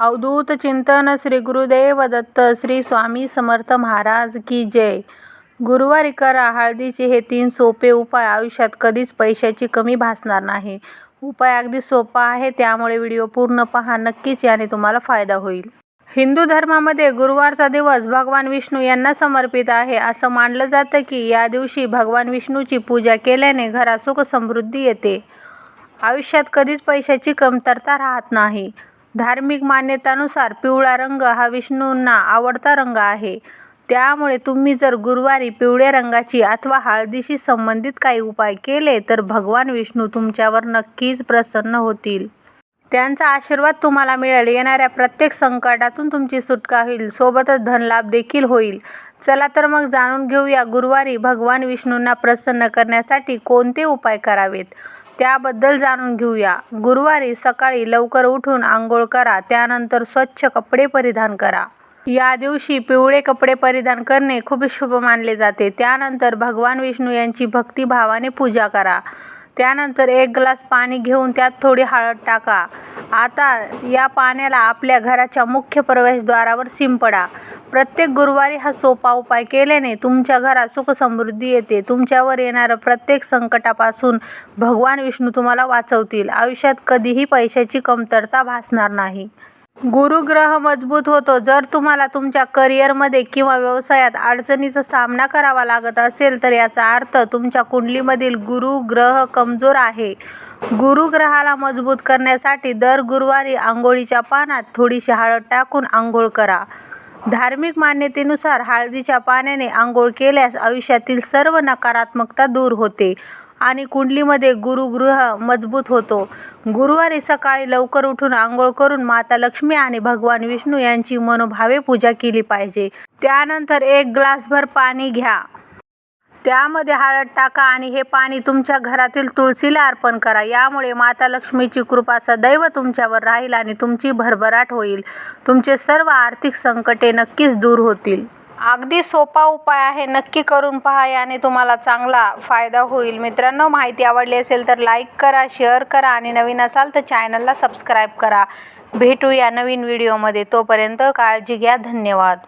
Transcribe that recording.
अवधूत चिंतन श्री गुरुदेव दत्त श्री स्वामी समर्थ महाराज की जय. गुरुवारी करा हळदीचे हे तीन सोपे उपाय आयुष्यात कधीच पैशाची कमी भासणार नाही. उपाय अगदी सोपा आहे त्यामुळे व्हिडिओ पूर्ण पहा नक्कीच याने तुम्हाला फायदा होईल. हिंदू धर्मामध्ये गुरुवारचा दिवस भगवान विष्णू यांना समर्पित आहे. असं मानलं जातं की या दिवशी भगवान विष्णूची पूजा केल्याने घरात सुख समृद्धी येते. आयुष्यात कधीच पैशाची कमतरता राहत नाही. धार्मिक मान्यतानुसार पिवळा रंग हा विष्णूंना आवडता रंग आहे. त्यामुळे तुम्ही जर गुरुवारी पिवळ्या रंगाची अथवा हळदीशी संबंधित काही उपाय केले तर भगवान विष्णू तुमच्यावर नक्कीच प्रसन्न होतील. त्यांचा आशीर्वाद तुम्हाला मिळेल. येणाऱ्या प्रत्येक संकटातून तुमची सुटका होईल. सोबतच धनलाभ देखील होईल. चला तर मग जाणून घेऊया गुरुवारी भगवान विष्णूंना प्रसन्न करण्यासाठी कोणते उपाय करावेत? त्याबद्दल जाणून घेऊया. गुरुवारी सकाळी लवकर उठून आंघोळ करा त्यानंतर स्वच्छ कपडे परिधान करा. या दिवशी पिवळे कपडे परिधान करणे खूप शुभ मानले जाते. त्यानंतर भगवान विष्णू यांची भक्तिभावाने पूजा करा. त्यानंतर एक ग्लास पाणी घेऊन त्यात थोडी हळद टाका. आता या पाण्याला आपल्या घराच्या मुख्य प्रवेशद्वारावर शिंपडा प्रत्येक गुरुवारी हा सोपा उपाय केल्याने तुमच्या घरात सुख समृद्धी येते. तुमच्यावर येणारं प्रत्येक संकटापासून भगवान विष्णू तुम्हाला वाचवतील. आयुष्यात कधीही पैशाची कमतरता भासणार नाही. गुरुग्रह मजबूत होतो. जर तुम्हाला तुमच्या करिअरमध्ये किंवा व्यवसायात अडचणीचा सामना करावा लागत असेल तर याचा अर्थ तुमच्या कुंडलीमधील गुरु ग्रह कमजोर आहे. गुरुग्रहाला मजबूत करण्यासाठी दर गुरुवारी आंघोळीच्या पानात थोडीशी हळद टाकून आंघोळ करा. धार्मिक मान्यतेनुसार हळदीच्या पाण्याने आंघोळ केल्यास आयुष्यातील सर्व नकारात्मकता दूर होते. आणि कुंडलीमध्ये गुरुग्रह मजबूत होतो. गुरुवारी सकाळी लवकर उठून आंघोळ करून माता लक्ष्मी आणि भगवान विष्णू यांची मनोभावे पूजा केली पाहिजे. त्यानंतर एक ग्लासभर पाणी घ्या. त्यामध्ये हळद टाका आणि हे पाणी तुमच्या घरातील तुळशीला अर्पण करा. यामुळे माता लक्ष्मीची कृपा सदैव तुमच्यावर राहील आणि तुमची भरभराट होईल. तुमचे सर्व आर्थिक संकटे नक्कीच दूर होतील. अगदी सोपा उपाय आहे. नक्की करून पहा. याने तुम्हाला चांगला फायदा होईल. मित्रांनो माहिती आवडली असेल तर लाईक करा शेअर करा आणि नवीन असाल तर चॅनलला सबस्क्राईब करा. भेटूया नवीन व्हिडिओमध्ये तोपर्यंत काळजी घ्या. धन्यवाद.